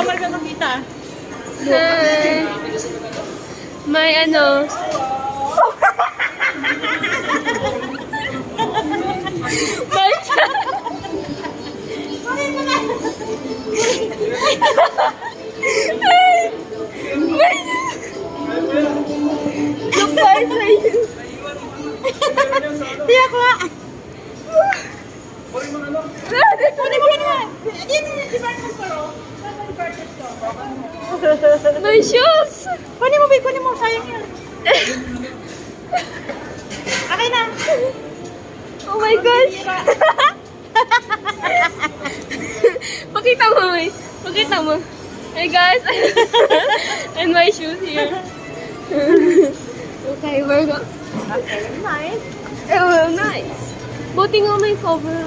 bawal ka makita. Hi. May ano. May Look guys, may Tiyak ko nga. May shoes. Kunin mo, babe, kunin mo. Sayang yan. Okay na. Oh my gosh. Pakita mo, may. Pakita mo. Hey guys. And my shoes here. okay, we're go. Okay, nice. Oh, nice. Buti nga may cover.